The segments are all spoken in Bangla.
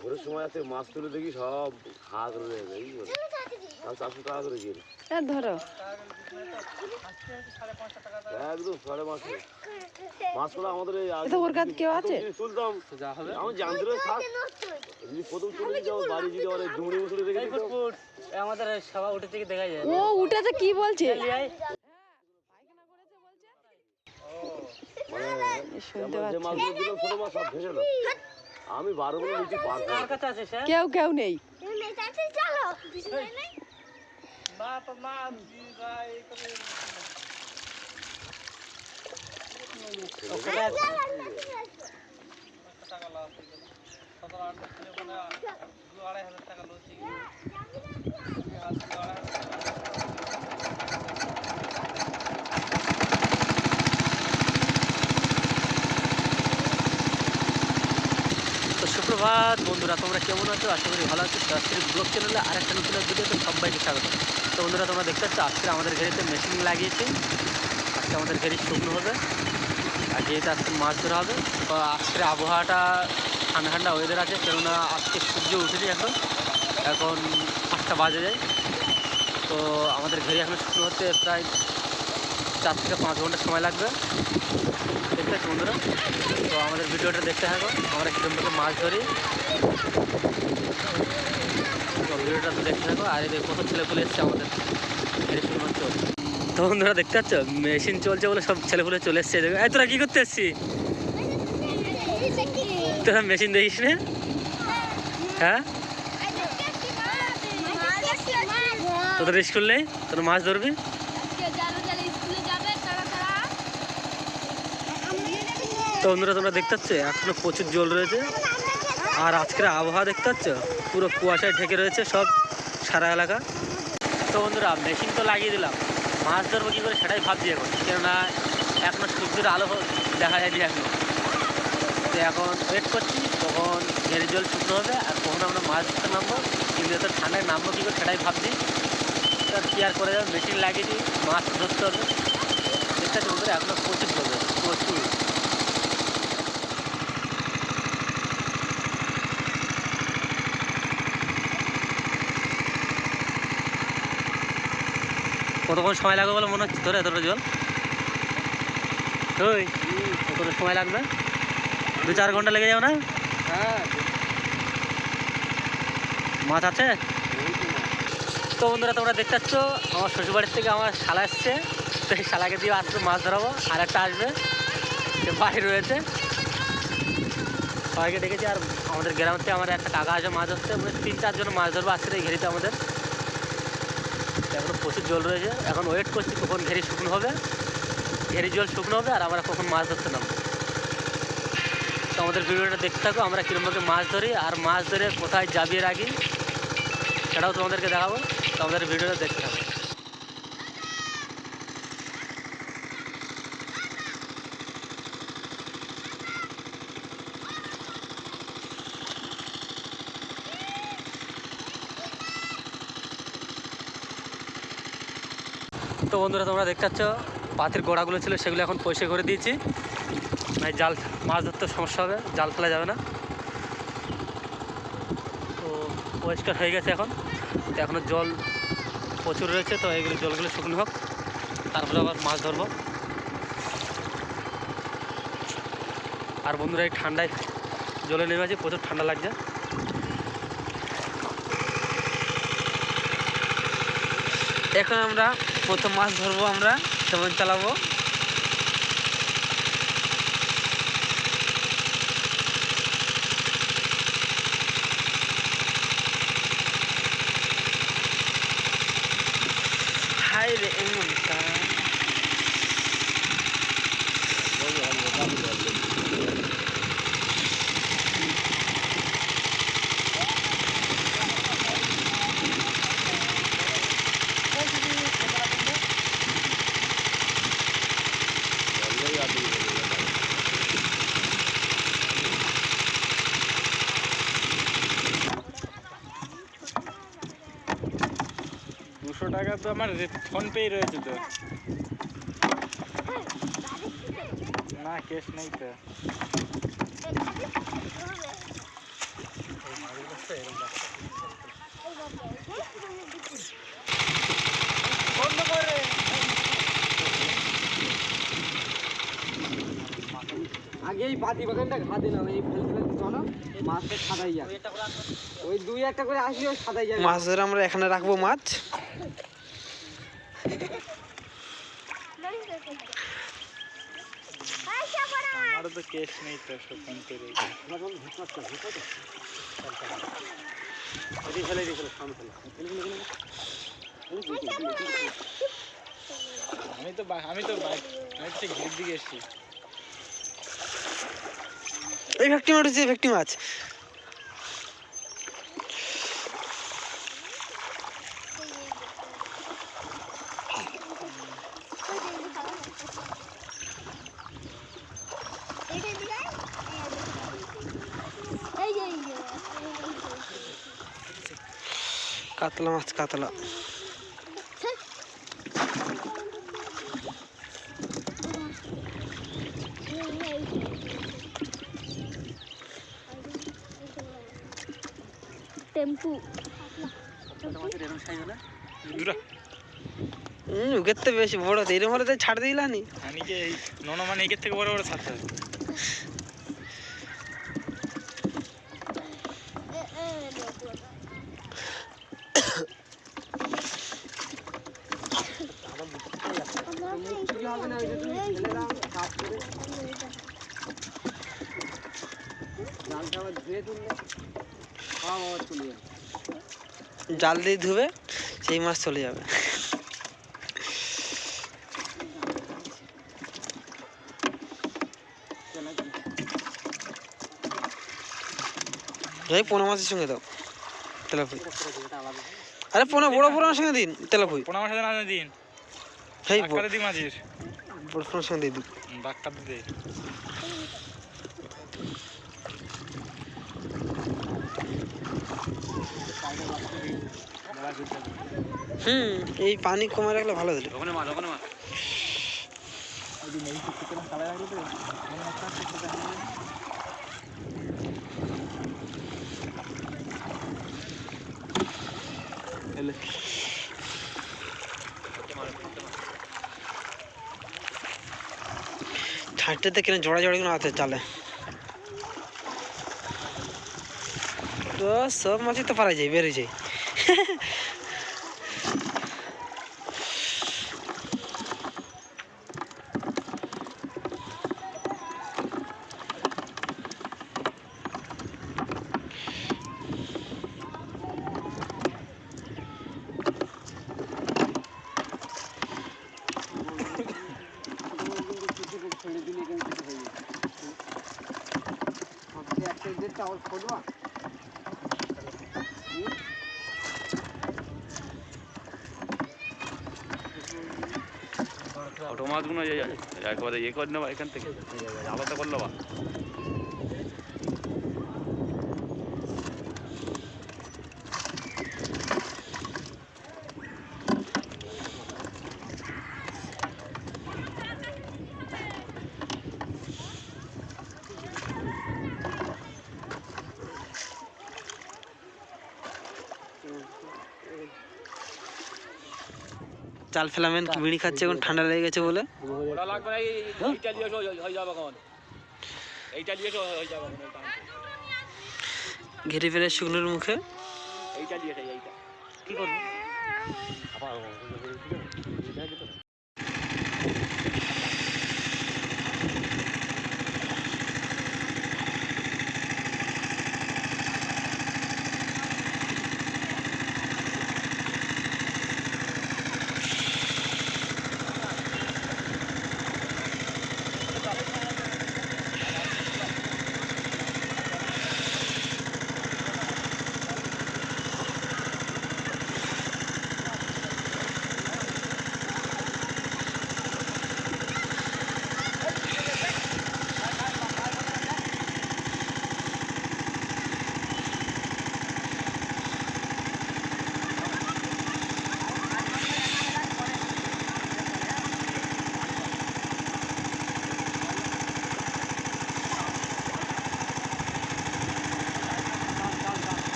ভোরের সময় আছে মাছ তুলে দেখি সব খা করে রয়ে যায়? চারশো টাকা করে গেলে ধরো। একদম সাড়ে মাসে মাছগুলো আমাদের ওর কাছে কেউ আছে? প্রথম তুলতাম। আমি জানতে থাক। প্রথম তুলে যাও বাড়ি যদি আমার ডুমড়ি মুসুড়ি রেখে আমাদের সভা উঠে থেকে দেখা যায়। ও উঠেছে কি বলছে? মানে শুনতে পাচ্ছি। আমি বারো গুলো নিচে পার কার কাছে আছে স্যার কেউ কেউ নেই। বাপ মা ওখানে আছে। টাকা লস হয়ে গেল সতেরো আট বছরে ওখানে দু আড়াই হাজার টাকা লস হয়ে গেল আর দু আড়াই হাজার টাকা সুপ্রভাত বন্ধুরা, তোমরা কেমন আছো? আশা করি ভালো আছো। আজকের ব্লগ চ্যানেলে আরেকটা নতুন ভিডিওতে সবাইকে স্বাগত। তো বন্ধুরা, তোমরা দেখতে পাচ্ছ, আজকে আমাদের ঘেরিতে মেশিন লাগিয়েছে। আজকে আমাদের ঘেরি শুকনো হবে। আর যেহেতু আজকে মাছ ধরা হবে, তো আজকের আবহাওয়াটা ঠান্ডা ঠান্ডা ওয়েদার আছে, কেননা আজকে সূর্য উঠেছে এখন। এখন আটটা বাজে যায়। তো আমাদের ঘেরি এখন শুকনো হতে প্রায় চার থেকে পাঁচ ঘণ্টা সময় লাগবে। দেখতে পাচ্ছ বন্ধুরা? তো আমাদের ভিডিওটা দেখতে থাকো। আমরা কীরকমভাবে মাছ ধরি। তো ভিডিওটা তো দেখতে থাকো। আর এদের কত ছেলেপুলে এসছে আমাদের তো বন্ধুরা, দেখতে পাচ্ছ? মেশিন চলছে বলে সব ছেলেপুলে চলে এসছে। এই তোরা কী করতে এসছি তোরা মেশিন দেখিস না? হ্যাঁ? তোদের স্কুল নেই? তোরা মাছ ধরবি? তো বন্ধুরা, তোমরা দেখতে পাচ্ছ? এখনও প্রচুর জল রয়েছে। আর আজকের আবহাওয়া দেখতে পাচ্ছ? পুরো কুয়াশায় ঢেকে রয়েছে সব সারা এলাকা। তো বন্ধুরা মেশিন তো লাগিয়ে দিলাম। মাছ ধরবো কী করে সেটাই ভাবছি এখন। কেননা, এখনও সূর্যের আলো দেখা যায়নি এখন। তো এখন ওয়েট করছি, কখন ঘেরি জল শুকনো হবে আর কখন আমরা মাছ ধরতে নামবো। কিন্তু এত ঠান্ডায় নামবো কী করে সেটাই ভাবছি। তো কী আর করে যাবে? মেশিন লাগিয়ে দিই, মাছ ধরতে হবে। দেখতে বন্ধুরা এখনও প্রচুর জল প্রচুর। কতক্ষণ সময় লাগবে বলে মনে হচ্ছে তোর? এতটা জল? ওই কত সময় লাগবে? দু চার ঘণ্টা লেগে যাবে না? হ্যাঁ। মাছ আছে? তো বন্ধুরা তোমরা দেখতে পাচ্ছ আমার শ্বশুরবাড়ির থেকে আমার শালা এসছে। তো এই শালাকে দিয়ে আসবে মাছ ধরাবো আর একটা আসবে। সে বাইরে রয়েছে। সবাইকে ডেকেছি আর আমাদের গ্রাম থেকে আমার একটা কাকা আছে মাছ ধরতে। তিন চারজন মাছ ধরবো আজকে এই ঘেরিতে আমাদের। এখনও প্রচুর জল রয়েছে। এখন ওয়েট করছি কখন ঘেরি শুকনো হবে। ঘেরি জল শুকনো হবে আর আমরা কখন মাছ ধরতে নামবো। তো আমাদের ভিডিওটা দেখতে থাকো, আমরা কীরকমভাবে মাছ ধরি আর মাছ ধরে কোথায় যাবিয়ে রাখি সেটাও তোমাদেরকে দেখাবো। তো আমাদের ভিডিওটা দেখতে থাকো। তো বন্ধুরা, তোমরা দেখতে পাথের গোড়াগুলো ছিল, সেগুলো এখন পয়সা করে দিয়েছি। মানে জাল, মাছ ধরতে সমস্যা হবে, জাল ফেলা যাবে না। তো পরিষ্কার হয়ে গেছে এখন। তো এখনও জল প্রচুর রয়েছে, তো এগুলো জলগুলো শুকনো হোক, তারপরে আবার মাছ ধরবো। আর বন্ধুরা, এই ঠান্ডায় জলে নেমে আছে, প্রচুর ঠান্ডা লাগছে। এখন আমরা প্রথম মাছ ধরবো আমরা তেমন চালাবো। তো আমার ফোন পেই রয়েছে তো। না ক্যাশ নেই তো। আগে এই পাতি বাগানটা ঘাতে না এই ফেল ফেল চলো মাছটা সাদাই যাবে ওই দুই একটা করে আসলে ওই সাদাই যাবে মাছ ধরে আমরা এখানে রাখব মাছ। আমারও তো কেস নেই তো সব ফোন করে আমি তো আমি তো আমি তো ঘির দিকে এসছি। এই ভ্যাকটিম মাছ ভ্যাকটিম আছে কাতলা মাছ কাতলা। টেম্পু। হুম বেশি বড় এরম হলে ছাড় দিলানি। আমি কি এই নন মানে একের থেকে বড় বড় ছাড়তে হবে চুরি হবে না ওই যে তুমি ফেলে দাও কাজ করে জালটা আবার ধুয়ে তুললে খাওয়া বাবা চলে যাবে জাল দিয়ে ধুবে সেই মাছ চলে যাবে। পোনা মাছের সঙ্গে দাও তেলাপুই আরে পোনা বড় পোনার সঙ্গে দিন তেলাপুই পোনা মাসে না দিন। মাঝির বড় পোনার সঙ্গে দিয়ে দিন ডাক্তার দে। হুম। এই পানি কমে রাখলে ভালো দিল ওখানে মাছ ওখানে মাছ ছাঁটতে কিনা জোড়া জোড়া কিনা আছে চালে। তো সব মাছই তো পারা যায় বেরিয়ে যায় ছেড়ে দিলে কিন্তু হয়ে যাবে ভাবছি একটা দেড়টা আবার ফোটবা ছোটো মাছগুলো একবারে ইয়ে করে নেবা এখান থেকে। আলাদা করে নেবা। চাল ফেলামেন বিড়ি খাচ্ছে এখন ঠান্ডা লেগে গেছে বলে ওটা লাগবে এইটা নিয়ে হয়ে যাবে এখন এইটা নিয়ে হয়ে যাবে ঘেরে ফেলে শুকনোর মুখে এইটা নিয়ে এইটা কি করব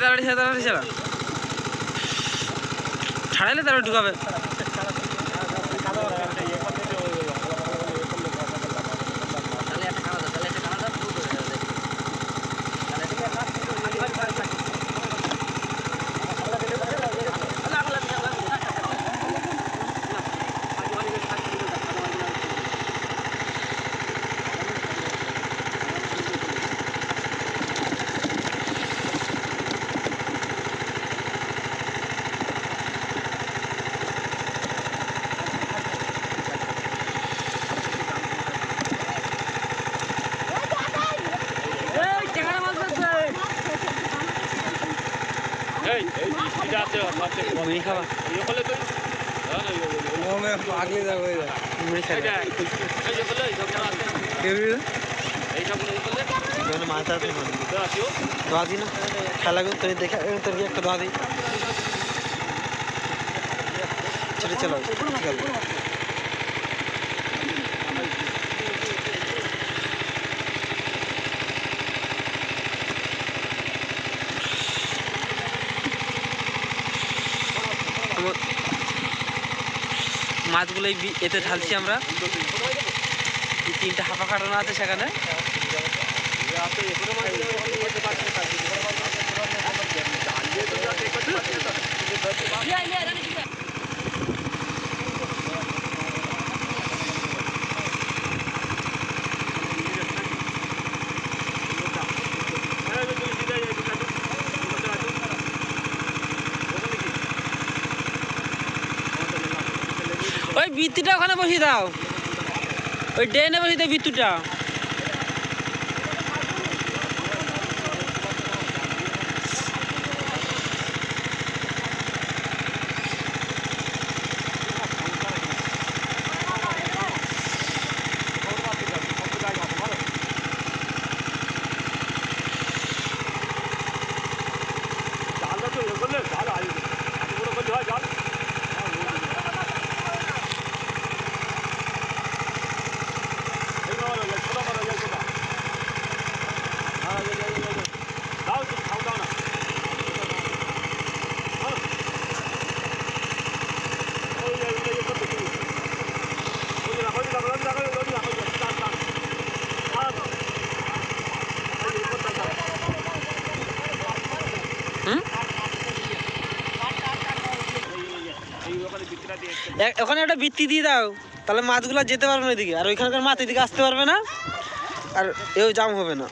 লেদারাড়ি তাড়াতাড়ি ছাড়া ছাড়াইলে তারপরে ঢুকাবে তাহলে একটা কানা দাও তাহলে একটা কানা দাও দুটো হয়ে যাবে এই এই এটা আছে সব থেকে বড়। মুড়ি খাবা ইয়ে করলে তো হ্যাঁ, এই- এই- এই- আগলে যাব মুড়ি খাবে এইটা, এই যে করলে, এই সব জানা আছে। এইটা বলে এই করলে, মাছ আছে তো আসিও। ধোয়া দিই না খেলা তুমি দেখে তোর কি একটা ধোয়া দিই ছেড়ে চলো ঠিক আছে মাছগুলো এতে ঢালছি আমরা। তিনটা হাফা কাটানো আছে সেখানে। ওই বৃত্তিটা দাও। ওই ড্রেনে বসিয়ে দাও বৃত্তুটা জালটা তো ইয়ে করলে, জাল আসবে। এত বড় করলে হয় জাল? এই মারো, এই ছোট মারো, এই ছোট। হ্যাঁ, এই, এই, এই, এই, এই। দাও, তুমি খাও, দাও না। হ্যাঁ। ওই, এই, এই, এই করতে তুমি। ওই যে রাখো, ওই যে রাখো, ওই যে রাখো, ওই যে রাখো, ওই যে রাখো, টান, টান। টান। ওই যে উপরটা টান। হুম এই ওখানে বিক্রিটা দিয়ে এ- ওখানে একটা বৃত্তি দিয়ে দাও। তাহলে মাছগুলো যেতে পারবে না এদিকে। আর ওইখানকার মাছ এদিকে আসতে পারবে না। আর এও জাম হবে না।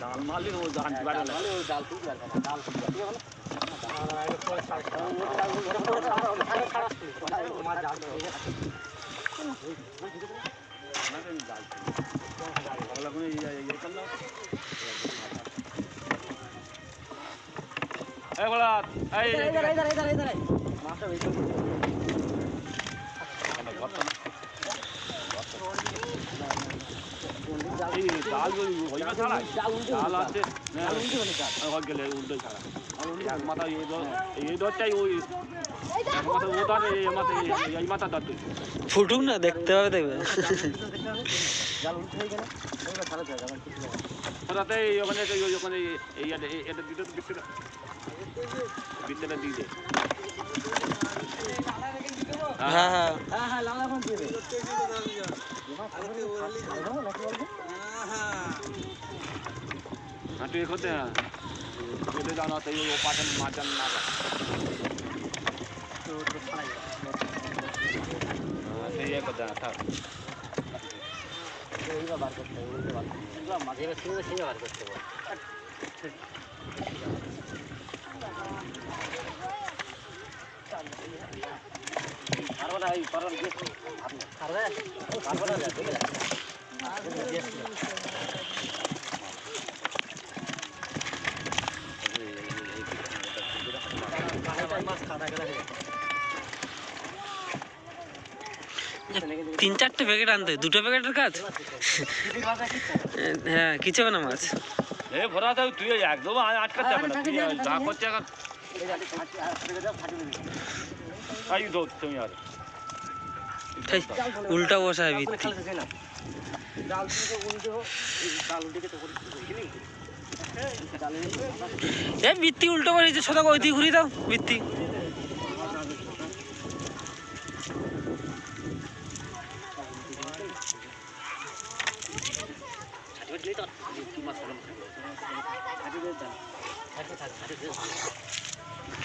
জাল মারলে ও জান বাড়ে না ওই ওইটা ছাড়া জাল আছে গেলে উল্টো ছাড়া এক মাথা এই ওই এক মাথা ও এই মাথা এই- মাথা ফুটুক না দেখতে হবে দেখবে। ওটাতে এই ওখানে এই ওই ওখানে এই এটা এই- এটা দিতে তো বিত্তটা বিত্তটা দিয়ে দে হ্যাঁ হ্যাঁ। हाँ तो एक होते हैं ये तो जाना चाहिए वो पाचन माचन ना हाँ तो ये होता है था তিন চারটে প্যাকেট আনতে দুটো প্যাকেটের কাজ? হ্যাঁ কিছু হবে না মাছ? এ ভরা থাক তুই একদম আটকাতে হবে না যা করছে এখন। তাই ধর তুমি আর। উল্টা বসা ভিত্তি। জাল থেকে উল্টে হোক এই জাল উল্টে তো করে কিনি এ ভিত্তি উল্টো বসেছে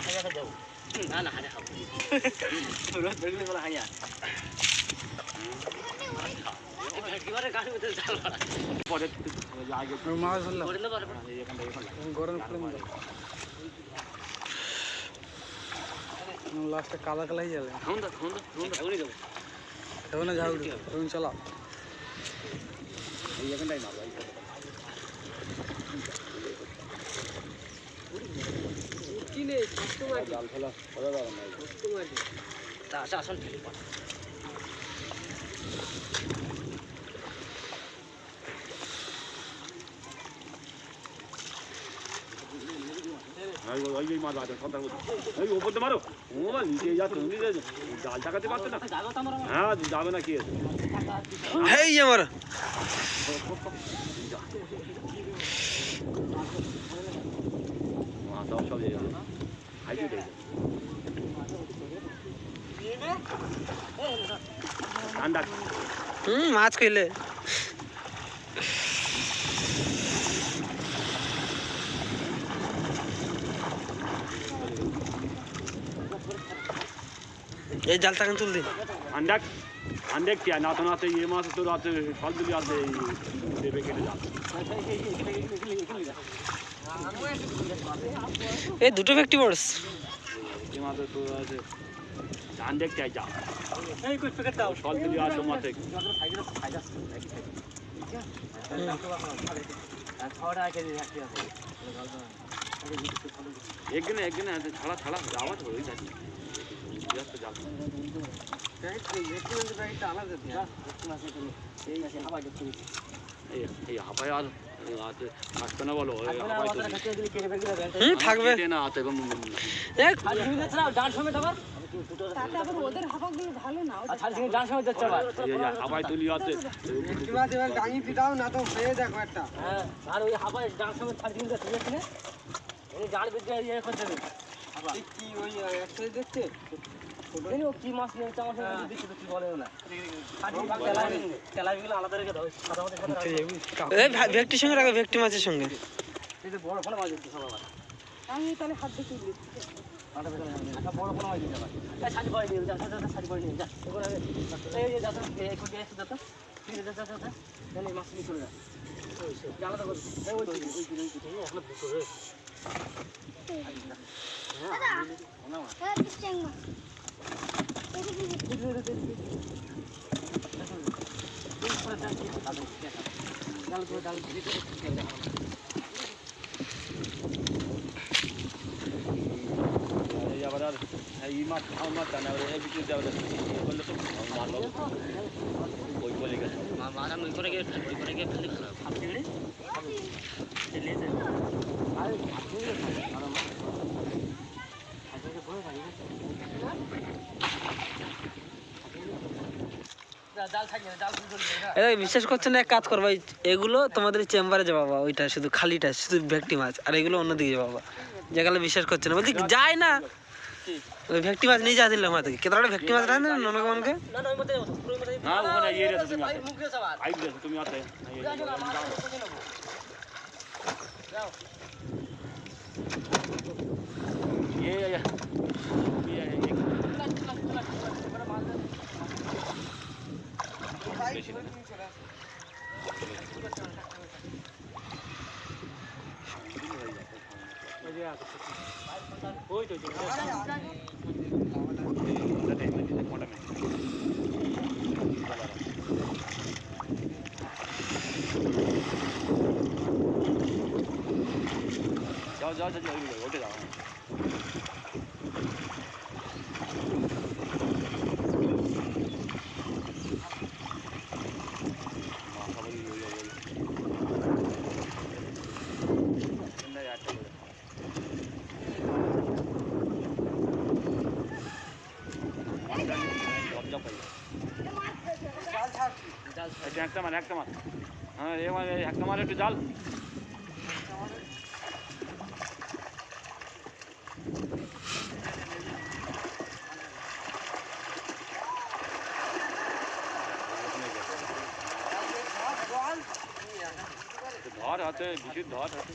সদা ওই দিকে ঘুরিয়ে দাও না পরে আগে মাছ এই এখানটাই থেকে এখান থেকে। গরম করে লাস্টে কালা কালা হয়ে যাবে খাউন দাও, খাউন দাও, খাউন দাও। এখন না ঝাউড়ি এখন চালাও এই এখানটাই মারবো, এই এখানটায়। কিনে ছোট্ট মাছ জাল ফেলা করা যাবে না। ছোট্ট মাছ এই ওই ওই মাছ আছে, সন্তান মতো। এই ওপর দিয়ে মারো। ও বাবা, নিচে যাচ্ছে, নিচে যাচ্ছে। জাল টাকাতে পারছে না হ্যাঁ যাবে না কি আছে হেই আমার মাছ দাও সব এই যাবে হাইব্রিড এই ঠান্ডা হুম মাছ এই জালটা কেন তুল দিন। ঠান্ডা ঠান্ডা কি? না তো না তো এই মাছ তো রাতে ফল আছে এই দেবে কেটে যাবে এই দুটো ব্যক্তি বড়স এই মাছ তো আছে ধান চাই যা। ফল দিলি আছে মাঠে একদিনে একদিনে ছাড়া ছাড়া হয়ে যাচ্ছে যাচ্ছে আর হাঁপায় তো কেটে আছে না এই যে হাঁপায় তুলি আছে গাঙিতে দাও না তো খেয়ে দেখো। একটা আর ওই হাবায় ডান সময় ছাড় দিন জাল করতে কি ওই একসাথে দেখছে কি মাছ নিয়ে আমার সঙ্গে দিচ্ছে তো কি বলে না। তেলাপিগুলো আলাদা রেখে দাও সাদা মাছের সাথে। এই ভা- ব্যক্তির সঙ্গে রাখো ব্যক্তি মাছের সঙ্গে। এই যে বড় ফোনা মাছ দিচ্ছে সব আবার। আমি তাহলে হাত দিয়ে একটা বড় ফোনা মাছ আবার। এই শাড়ি পরে নিয়ে যা শাড়ি পরে নিয়ে যা। এই যা যা যা মাছ নিয়ে চলে যা। আলাদা করে ওই ওই ওই এখনও দুটো রে। এই আবার আর এই মাছ খাও মাছ জানে এই বিক্রি দেওয়া বললে তো মারলো ওই বলে গেছে মা- মারা করে গিয়ে ওই করে গিয়ে খালি খারাপ। আপনি এই বিশ্বাস করছেন না এক কাজ করবা এগুলো তোমাদের চেম্বারে যাবা বাবা ওইটা শুধু খালিটা শুধু ভেক্টি মাছ আর এগুলো অন্যদিকে যাবা বাবা যেগুলো বিশ্বাস করছে না বলছি যায় না ওই ভেক্টি মাছ নিয়ে যা দিলাম হাতে কেতটা ভেক্টি মাছ রাখেন ননগমনকে না না ওই মধ্যে যাব পুরো মধ্যে হ্যাঁ ওখানে ইয়ে রেখে তুমি আছে মুখ দিয়ে যাবা আইব রেখে তুমি আছে যাও না মাছ তুলে নেব যাও একটা মার একটা মার হ্যাঁ এবার এই একটা মার একটু জাল ধর হাতে ঘুষির ধর হাতে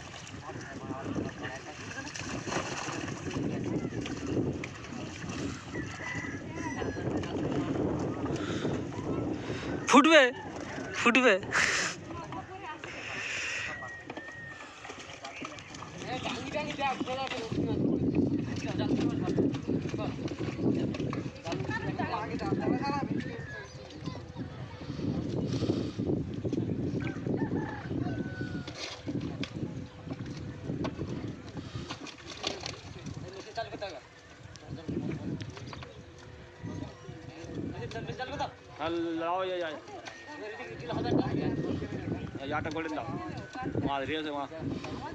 ফুটবে ফুটবে হ্যাঁ লাও এই এই এই আটা করে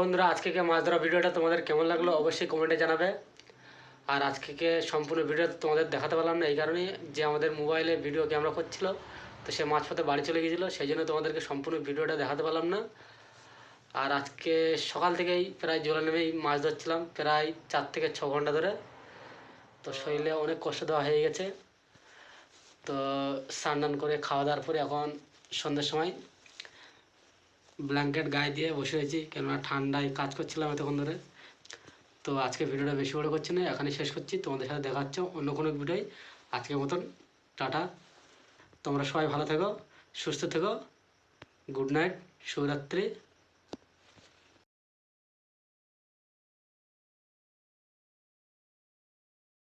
বন্ধুরা, আজকে মাছ ধরা ভিডিওটা তোমাদের কেমন লাগল অবশ্যই কমেন্টে জানাবে। আর আজকে সম্পূর্ণ ভিডিও তোমাদের দেখাতে পারলাম না, এই কারণে যে আমাদের মোবাইলে ভিডিও ক্যামেরা করছিল, তো সে মাছ পথে বাড়ি চলে গিয়েছিল, সেই জন্য তোমাদেরকে সম্পূর্ণ ভিডিওটা দেখাতে পারলাম না। আর আজকে সকাল থেকেই প্রায় জোলা নেমেই মাছ ধরছিলাম, প্রায় চার থেকে ছ ঘণ্টা ধরে। তো শরীরে অনেক কষ্ট দেওয়া হয়ে গেছে। তো স্নান করে খাওয়া দাওয়ার পরে এখন সন্ধ্যের সময় ব্ল্যাঙ্কেট গায়ে দিয়ে বসে রয়েছি, কেননা ঠান্ডায় কাজ করছিলাম এতক্ষণ ধরে। তো আজকে ভিডিওটা বেশি বড় করছি না এখানে শেষ করছি। তোমাদের সাথে দেখা হচ্ছে অন্য কোনো ভিডিওয়। আজকের মতন টাটা। তোমরা সবাই ভালো থেকো, সুস্থ থেকো। গুড নাইট, শুভরাত্রি।